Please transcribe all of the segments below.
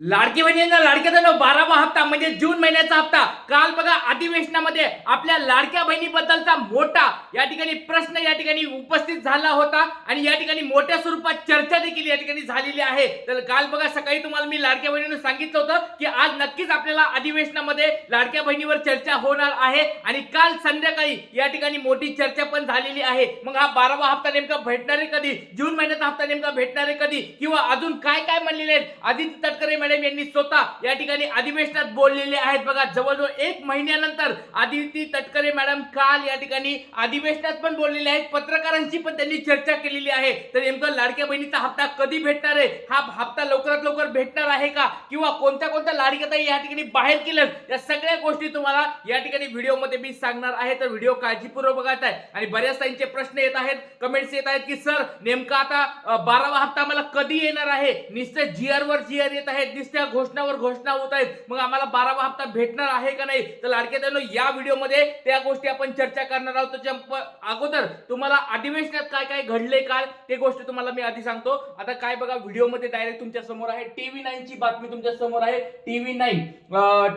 लाडकी बहिणींना लाडक्या बारावा हप्ता म्हणजे जून महिन्याचा हप्ता. काल बघा अधिवेशनामध्ये आपल्या लाडक्या बहिणीबद्दलचा मोठा या ठिकाणी प्रश्न या ठिकाणी उपस्थित झाला होता आणि या ठिकाणी मोठ्या स्वरूपात चर्चा देखील या ठिकाणी झालेली आहे. तर काल बघा सकाळी तुम्हाला मी लाडक्या बहिणीनं सांगितलं होतं की आज नक्कीच आपल्याला अधिवेशनामध्ये लाडक्या बहिणीवर चर्चा होणार आहे आणि काल संध्याकाळी या ठिकाणी मोठी चर्चा पण झालेली आहे. मग हा बारावा हप्ता नेमका भेटणार आहे कधी? जून महिन्याचा हप्ता नेमका भेटणार आहे कधी? किंवा अजून काय काय म्हणलेले आहेत? आदित्य तटकरे मॅडम यांनी स्वतः या ठिकाणी अधिवेशनात बोललेले आहेत. बघा जवळजवळ एक महिन्यानंतर आदिती तटकरे मॅडम काल या ठिकाणी अधिवेशनात पण बोललेले आहेत. पत्रकारांशी पण त्यांनी चर्चा केलेली आहे. तर नेमकं लाडक्या बहिणीचा हप्ता कधी भेटणार आहे? हा हप्ता लवकरात लवकर भेटणार आहे का? किंवा कोणत्या कोणत्या लाडक्याताई या ठिकाणी बाहेर केलं या सगळ्या गोष्टी तुम्हाला या ठिकाणी व्हिडिओमध्ये मी सांगणार आहे. तर व्हिडिओ काळजीपूर्वक बघायचा आहे. आणि बऱ्याच ताईंचे प्रश्न येत आहेत कमेंट्स येत आहेत की सर नेमका आता बारावा हप्ता मला कधी येणार आहे? नुसतं जीआर वर जीआर येत आहेत. नुसत्या घोषणावर घोषणा होत आहेत. मग आम्हाला बारावा हप्ता भेटणार आहे का नाही? तर लाडके ताईंनो, या व्हिडिओमध्ये त्या गोष्टी आपण चर्चा करणार आहोत. त्याच्या अगोदर तुम्हाला अधिवेशनात काय काय घडले काल ते गोष्ट तुम्हाला मी आधी सांगतो. आता काय बघा व्हिडिओमध्ये डायरेक्ट तुमच्यासमोर आहे. टीव्ही नाईन ची बातमी तुमच्यासमोर आहे. टीव्ही नाईन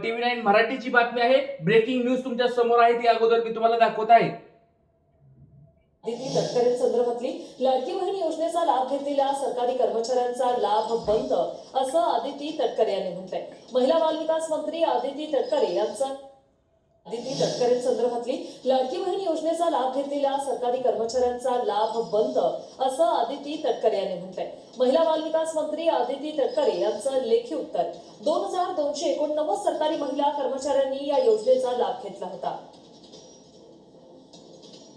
टीव्ही नाईन मराठीची बातमी आहे. ब्रेकिंग न्यूज तुमच्यासमोर आहे ती अगोदर मी तुम्हाला दाखवत आहे. आदिती तटकरेंसंदर्भातली लाडकी बहीण योजनेचा लाभ घेतलेल्या सरकारी कर्मचाऱ्यांचा लाभ बंद असं आदिती तटकरे यांनी म्हटलंय. महिला बाल विकास मंत्री आदिती तटकरे यांचा आदिती तटकरेंसंदर्भातली लाडकी बहीण योजनेचा लाभ घेतलेल्या सरकारी कर्मचाऱ्यांचा लाभ बंद असं आदिती तटकरे यांनी म्हटलंय. महिला बालविकास मंत्री आदिती तटकरे यांचं लेखी उत्तर दोन हजार दोनशे एकोणनव्वद सरकारी महिला कर्मचाऱ्यांनी या योजनेचा लाभ घेतला होता.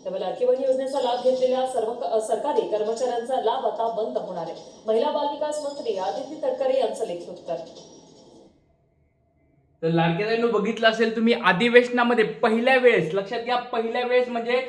त्यामुळे लाडकी योजनेचा लाभ घेतलेल्या सर्व सरकारी कर्मचाऱ्यांचा लाभ आता बंद होणार आहे. महिला बाल विकास मंत्री आदित्य तटकरे यांचं लेखी उत्तर. तर लाडक्यानं बघितलं असेल तुम्ही अधिवेशनामध्ये पहिल्या वेळेस लक्षात घ्या पहिल्या वेळेस म्हणजे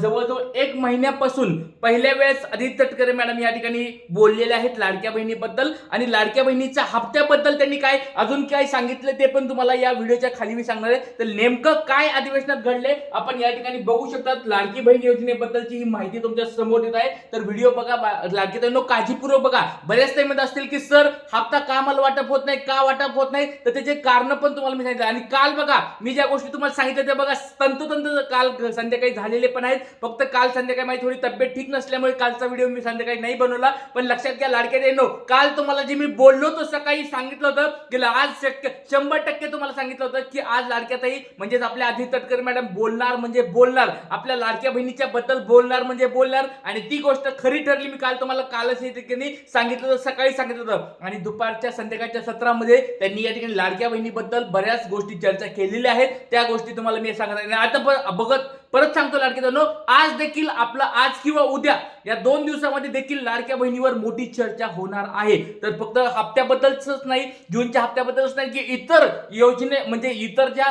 जवळजवळ एक महिन्यापासून पहिल्या वेळेस आदित्य तटकरे मॅडम या ठिकाणी बोललेले आहेत लाडक्या बहिणीबद्दल आणि लाडक्या बहिणीच्या हप्त्याबद्दल त्यांनी काय अजून काय सांगितलं ते पण तुम्हाला या व्हिडिओच्या खाली मी सांगणार आहे. तर नेमकं काय अधिवेशनात घडले आपण या ठिकाणी बघू शकतात. लाडकी बहीण योजनेबद्दलची ही माहिती तुमच्यासमोर येत आहे. तर व्हिडिओ बघा लाडकी तैनो काळजीपूर्वक बघा. बऱ्याच टाइम असतील की सर हप्ता का मला वाटप होत नाही का वाटप होत नाही? तर त्याचे कारण पण तुम्हाला मी सांगितलं. आणि काल बघा मी ज्या गोष्टी तुम्हाला सांगितल्या त्या बघा तंतोतंत काल संध्याकाळी झालेले पण आहेत. फक्त काल संध्याकाळी माझी थोडी तब्येत ठीक नसल्यामुळे कालचा व्हिडिओ मी संध्याकाळी नाही बनवला. पण लक्षात घ्या लाडक्यात देनो काल तुम्हाला जे मी बोललो तो सकाळी सांगितलं होतं. की आज शक्य शंभर टक्के तुम्हाला सांगितलं होतं की आज लाडक्यातही म्हणजेच आपल्या आधी तटकर मॅडम बोलणार म्हणजे बोलणार. आपल्या लाडक्या बहिणीच्या बद्दल बोलणार म्हणजे बोलणार. आणि ती गोष्ट खरी ठरली मी काल तुम्हाला कालच या ठिकाणी सांगितलं होतं सकाळी सांगितलं होतं. आणि दुपारच्या संध्याकाळच्या सत्रामध्ये त्यांनी या ठिकाणी लाडक्या बहिणीबद्दल बऱ्याच गोष्टी चर्चा केलेल्या आहेत त्या गोष्टी तुम्हाला मी सांगत आहे. आता बघत परत सांगतो लाडके आज देखील आपलं आज किंवा उद्या या दोन दिवसामध्ये देखील लाडक्या बहिणीवर मोठी चर्चा होणार आहे. तर फक्त हप्त्याबद्दलच नाही जूनच्या हप्त्याबद्दलच नाही की इतर योजने म्हणजे इतर ज्या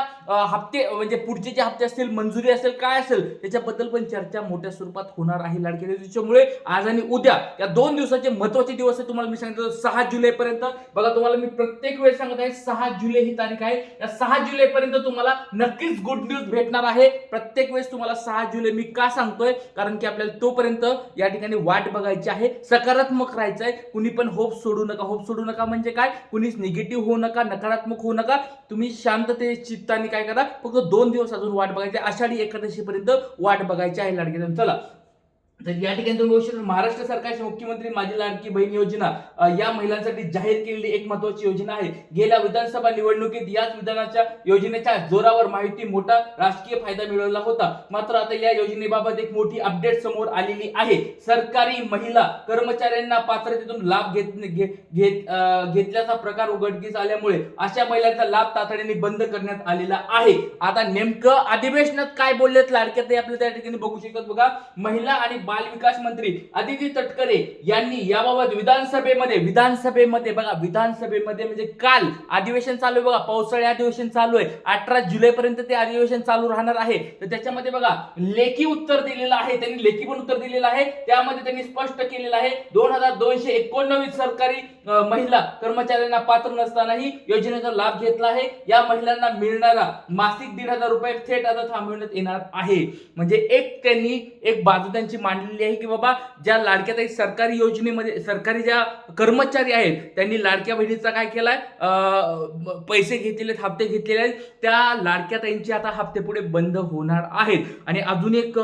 हप्ते म्हणजे पुढचे जे हप्ते असतील मंजुरी असेल काय असेल त्याच्याबद्दल पण चर्चा मोठ्या स्वरूपात होणार आहे लाडक्या बहिणी. आज आणि उद्या या दोन दिवसाचे महत्त्वाचे दिवस आहे तुम्हाला मी सांगितलं सहा जुलैपर्यंत. बघा तुम्हाला मी प्रत्येक वेळेस सांगत आहे सहा जुलै ही तारीख आहे. या सहा जुलै पर्यंत तुम्हाला नक्कीच गुड न्यूज भेटणार आहे. प्रत्येक वेळेस तुम्हाला सहा जुलै मी का सांगतोय? कारण की आपल्याला तोपर्यंत या ठिकाणी वाट बघायची आहे. सकारात्मक राहायचं आहे कुणी पण होप सोडू नका. होप सोडू नका म्हणजे काय? कुणीच निगेटिव्ह होऊ नका नकारात्मक होऊ नका. तुम्ही शांतते चित्ताने काय करा. फक्त दोन दिवस अजून वाट बघायची आषाढी एकादशीपर्यंत वाट बघायची आहे लाडके चला. तर या ठिकाणी तुम्ही बघू शकता महाराष्ट्र सरकारचे मुख्यमंत्री माझी लाडकी बहीण योजना या महिलांसाठी जाहीर केलेली एक महत्वाची योजना आहे. गेल्या विधानसभा निवडणुकीत याच विधानाच्या योजनेच्या जोरावर माहिती मोठा राजकीय फायदा मिळवला होता. मात्र आता या योजनेबाबत एक मोठी अपडेट समोर आलेली आहे. सरकारी महिला कर्मचाऱ्यांना पात्रतेतून लाभ घेत घेत घेतल्याचा प्रकार उघडकीस आल्यामुळे अशा महिलांचा लाभ तातडीने बंद करण्यात आलेला आहे. आता नेमकं अधिवेशनात काय बोललेत लाडक्यात आपल्याला आपल्या त्या ठिकाणी बघू शकतात बघा. महिला आणि बालविकास मंत्री आदिती तटकरे यांनी याबाबत विधानसभेमध्ये विधानसभेमध्ये बघा विधानसभेमध्ये म्हणजे काल अधिवेशन चालू आहे बघा पावसाळी अधिवेशन चालू आहे अठरा जुलैपर्यंत ते अधिवेशन चालू राहणार आहे. तर त्याच्यामध्ये बघा लेखी उत्तर दिलेलं आहे त्यांनी लेखी पण उत्तर दिलेलं आहे त्यामध्ये त्यांनी स्पष्ट केलेलं आहे दोन हजार दोनशे एकोणनव्वद सरकारी महिला कर्मचाऱ्यांना पात्र नसतानाही योजनेचा लाभ घेतला आहे. या महिलांना मिळणारा मासिक दीड हजार रुपये थेट आता थांबवण्यात येणार आहे. म्हणजे एक त्यांनी एक बाजू त्यांची मांडलेली आहे की बाबा ज्या लाडक्या ताई सरकारी योजनेमध्ये सरकारी ज्या कर्मचारी आहेत त्यांनी लाडक्या बहिणीचा काय केलाय? पैसे घेतलेले आहेत, हप्ते घेतलेले आहेत. त्या लाडक्या ताईंचे आता हप्ते पुढे बंद होणार आहेत. आणि अजून एक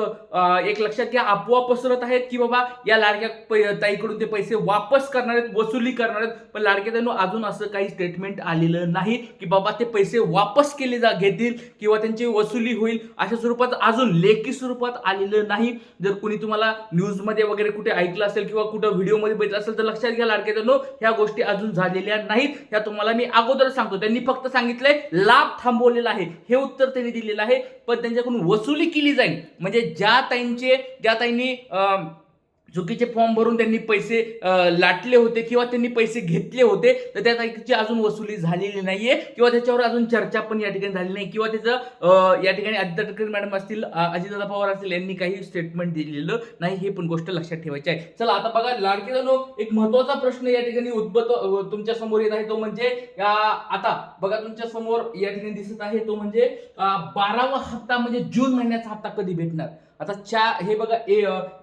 एक लक्षात घ्या अफवा पसरत आहेत की बाबा या लाडक्या ताईकडून ते पैसे वापस करणार आहेत वसुली करणार आहेत. पण लाडक्या ताईंनो अजून असं काही स्टेटमेंट आलेलं नाही की बाबा ते पैसे वापस केले जा घेतील किंवा त्यांची वसुली होईल अशा स्वरूपात अजून लेखी स्वरूपात आलेलं नाही. जर कुणी तुम्हाला न्यूजमध्ये वगैरे कुठे ऐकलं असेल किंवा कुठं व्हिडिओमध्ये बघितलं असेल तर लक्षात घ्या लाडक्या ताईंनो ह्या गोष्टी अजून झालेल्या नाहीत. ह्या तुम्हाला मी अगोदर सांगतो. त्यांनी फक्त सांगितलंय लाभ थांबवलेला आहे. हे उत्तर त्यांनी दिलेलं आहे. पण त्यांच्याकडून वसुली केली जाईल. म्हणजे ज्या ताईंचे ज्या ताईंनी चुकीचे फॉर्म भरून त्यांनी पैसे लाटले होते किंवा त्यांनी पैसे घेतले होते तर त्या ताईची अजून वसुली झालेली नाहीये किंवा त्याच्यावर अजून चर्चा पण या ठिकाणी झाली नाही किंवा त्याचं या ठिकाणी आदित्य ठाकरे मॅडम असतील अं, अजितदादा पवार असतील यांनी काही स्टेटमेंट दिलेलं नाही हे पण गोष्ट लक्षात ठेवायची आहे. चला आता बघा लाडके जणू एक महत्त्वाचा प्रश्न या ठिकाणी उद्भवतो तुमच्यासमोर येत आहे तो म्हणजे आता बघा तुमच्यासमोर या ठिकाणी दिसत आहे तो म्हणजे बारावा हप्ता म्हणजे जून महिन्याचा हप्ता कधी भेटणार? आता चार हे बघा ए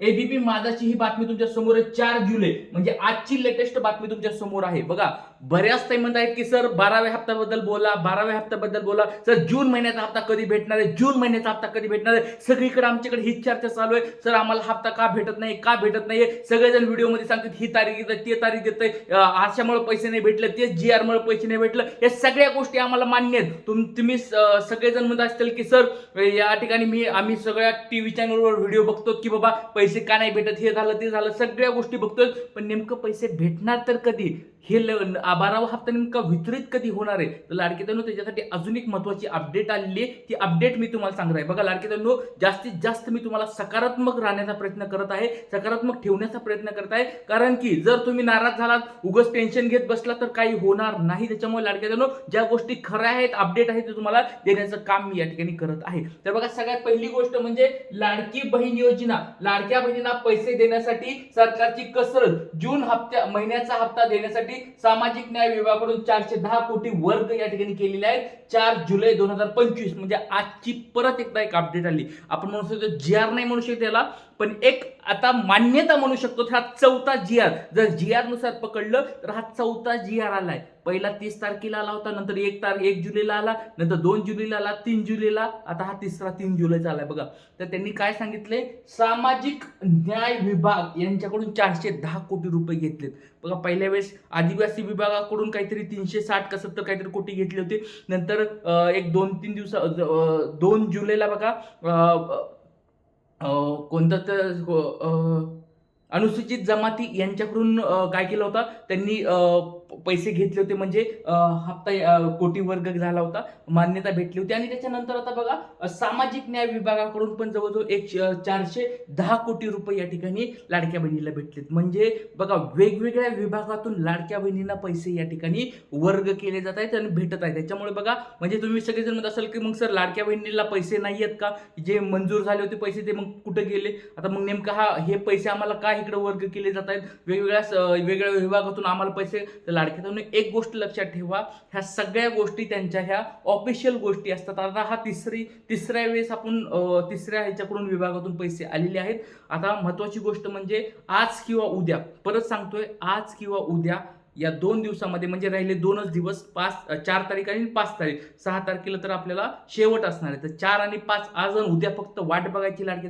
एबीपी माझाची ही बातमी तुमच्यासमोर आहे चार जुलै. म्हणजे आजची लेटेस्ट बातमी तुमच्यासमोर आहे. बघा बऱ्याच ताई म्हणत आहेत की सर बाराव्या हप्त्याबद्दल बोला बाराव्या हप्त्याबद्दल बोला. सर जून महिन्याचा हप्ता कधी भेटणार आहे? जून महिन्याचा हप्ता कधी भेटणार आहे? सगळीकडे आमच्याकडे हीच चर्चा चालू आहे. सर आम्हाला हप्ता का भेटत नाही? का भेटत नाही सगळेजण व्हिडिओमध्ये सांगतात ही तारीख येते ते तारीख येते आशामुळे पैसे नाही भेटले ते जी आर मुळे पैसे नाही भेटलं. या सगळ्या गोष्टी आम्हाला मान्य आहेत. तुम तुम्ही सगळेजण म्हणत असतील की सर या ठिकाणी मी आम्ही सगळ्या टीव्हीच्या चॅनलवर व्हिडिओ बघतो की बाबा पैसे का नाही भेटत? हे झालं ते झालं सगळ्या गोष्टी बघतोय पण नेमकं पैसे भेटणार तर कधी? हे ल- बारावा हप्ता नेमका वितरित कधी होणार आहे? तर लाडकेतांनो त्याच्यासाठी अजून एक महत्त्वाची अपडेट आलेली आहे. ती अपडेट मी तुम्हाला सांगत आहे. बघा लाडकेतांनो जास्तीत जास्त मी तुम्हाला सकारात्मक राहण्याचा प्रयत्न करत आहे. सकारात्मक ठेवण्याचा प्रयत्न करत आहे. कारण की जर तुम्ही नाराज झालात उगस टेन्शन घेत बसला तर काही होणार नाही. त्याच्यामुळे लाडकेतांनो ज्या गोष्टी खऱ्या आहेत अपडेट आहेत ते तुम्हाला देण्याचं काम मी या ठिकाणी करत आहे. तर बघा सगळ्यात पहिली गोष्ट म्हणजे लाडकी बहीण योजना. लाडक्या बहिणींना पैसे देण्यासाठी सरकारची कसरत. जून हप्त्या महिन्याचा हप्ता देण्यासाठी सामाजिक न्याय विभागाकडून चारशे दहा कोटी वर्ग या ठिकाणी केलेले आहेत. चार जुलै दोन हजार पंचवीस म्हणजे आजची परत एकदा एक अपडेट आली. आपण म्हणू शकतो जी आर नाही म्हणू शकतो त्याला पण एक आता मान्यता म्हणू शकतो हा चौथा जी आर जर जी आरनुसार पकडलं तर हा चौथा जी आर आलाय. पहिला तीस तारखेला आला होता नंतर एक तार एक जुलैला आला नंतर दोन जुलैला आला तीन जुलैला. आता हा तिसरा तीन जुलैचा आलाय बघा. तर त्यांनी काय सांगितले सामाजिक न्याय विभाग यांच्याकडून चारशे दहा कोटी रुपये घेतलेत. बघा पहिल्या वेळेस आदिवासी विभागाकडून काहीतरी तीनशे साठ का सत्तर काहीतरी कोटी घेतले होते. नंतर एक दोन तीन दिवसा दोन जुलैला बघा कोणतं तर हो, अनुसूचित जमाती यांच्याकडून काय केलं होतं? त्यांनी पैसे घेतले होते म्हणजे हप्ता कोटी वर्ग झाला होता मान्यता भेटली होती. आणि त्याच्यानंतर आता बघा सामाजिक न्याय विभागाकडून पण जवळजवळ एक चारशे दहा कोटी रुपये या ठिकाणी लाडक्या बहिणीला भेटलेत. म्हणजे बघा वेगवेगळ्या विभागातून लाडक्या बहिणींना पैसे या ठिकाणी वर्ग केले जात आहेत आणि भेटत आहेत. त्याच्यामुळे बघा म्हणजे तुम्ही सगळेजण म्हणत असाल की मग सर लाडक्या बहिणीला पैसे नाही आहेत का? जे मंजूर झाले होते पैसे ते मग कुठे गेले? आता मग नेमका हा हे पैसे आम्हाला का इकडे वर्ग केले जात आहेत? वेगवेगळ्या वेगवेगळ्या विभागातून आम्हाला पैसे तर लाडक्यातून एक गोष्ट लक्षात ठेवा ह्या सगळ्या गोष्टी त्यांच्या ह्या ऑफिशियल गोष्टी असतात. आता हा तिसरी तिसऱ्या वेळेस आपण तिसऱ्या ह्याच्याकडून विभागातून पैसे आलेले आहेत. आता महत्त्वाची गोष्ट म्हणजे आज किंवा उद्या. परत सांगतोय आज किंवा उद्या या दोन दिवसामध्ये म्हणजे राहिले दोनच दिवस पाच चार तारीख आणि पाच तारीख. सहा तारखेला तर आपल्याला शेवट असणार आहे. तर चार आणि पाच आज आणि उद्या फक्त वाट बघायची लाडकी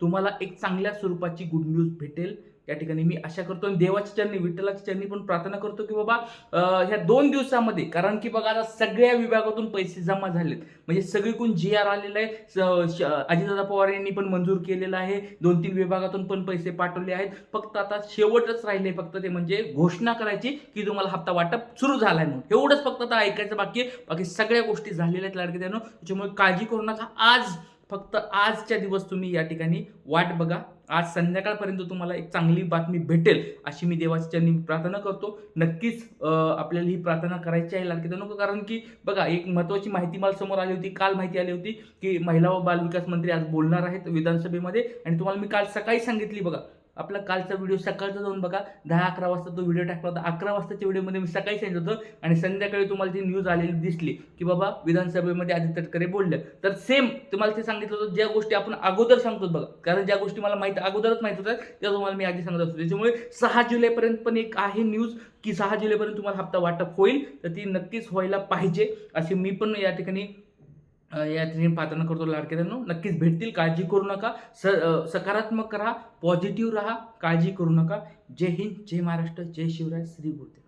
तुम्हाला एक चांगल्या स्वरूपाची गुड न्यूज भेटेल. या ठिकाणी मी आशा करतो आणि देवाच्या चरणी विठ्ठलाच्या चरणी पण प्रार्थना करतो की बाबा ह्या दोन दिवसामध्ये कारण की बघा आता सगळ्या विभागातून पैसे जमा झालेत. म्हणजे सगळीकडून जी आर आलेलं आहे अजितदादा पवार यांनी पण मंजूर केलेलं आहे. दोन तीन विभागातून पण पैसे पाठवले आहेत. फक्त आता शेवटच राहिले फक्त ते म्हणजे घोषणा करायची की तुम्हाला हप्ता वाटप सुरू झालाय म्हणून. एवढंच फक्त आता ऐकायचं बाकी बाकी सगळ्या गोष्टी झालेल्या आहेत लाडके त्यानं त्याच्यामुळे काळजी करू नका. आज फक्त आजच्या दिवस तुम्ही या ठिकाणी वाट बघा. आज संध्याकाळपर्यंत तुम्हाला एक चांगली बातमी भेटेल अशी मी देवाच्या चरणी प्रार्थना करतो. नक्कीच आपल्याला ही प्रार्थना करायची आहे लाडके नको कारण की बघा एक महत्त्वाची माहिती मला समोर आली होती काल माहिती आली होती की महिला व बालविकास मंत्री आज बोलणार आहेत विधानसभेमध्ये. आणि तुम्हाला मी काल सकाळी सांगितली बघा आपला कालचा व्हिडिओ सकाळचा जाऊन बघा. दहा अकरा वाजता तो व्हिडिओ टाकला होता. अकरा वाजताच्या व्हिडिओमध्ये मी सकाळी सांगितलं होतं आणि संध्याकाळी तुम्हाला ती न्यूज आलेली दिसली की बाबा विधानसभेमध्ये आदित्य तटकरे बोलले. तर सेम तुम्हाला ते सांगितलं होतं. ज्या गोष्टी आपण अगोदर सांगतो बघा. कारण ज्या गोष्टी मला माहिती अगोदरच माहीत होत्या त्या तुम्हाला मी आधी सांगत असतो. त्याच्यामुळे सहा जुलैपर्यंत पण एक आहे न्यूज की सहा जुलैपर्यंत तुम्हाला हप्ता वाटप होईल. तर ती नक्कीच व्हायला पाहिजे. अशी मी पण या ठिकाणी या ठिकाणी प्रार्थना करतो लाडक्यांनो नक्कीच भेटतील काळजी करू नका. स सकारात्मक राहा पॉझिटिव्ह राहा काळजी करू नका. जय हिंद जय महाराष्ट्र जय शिवराय श्री गुरुदेव.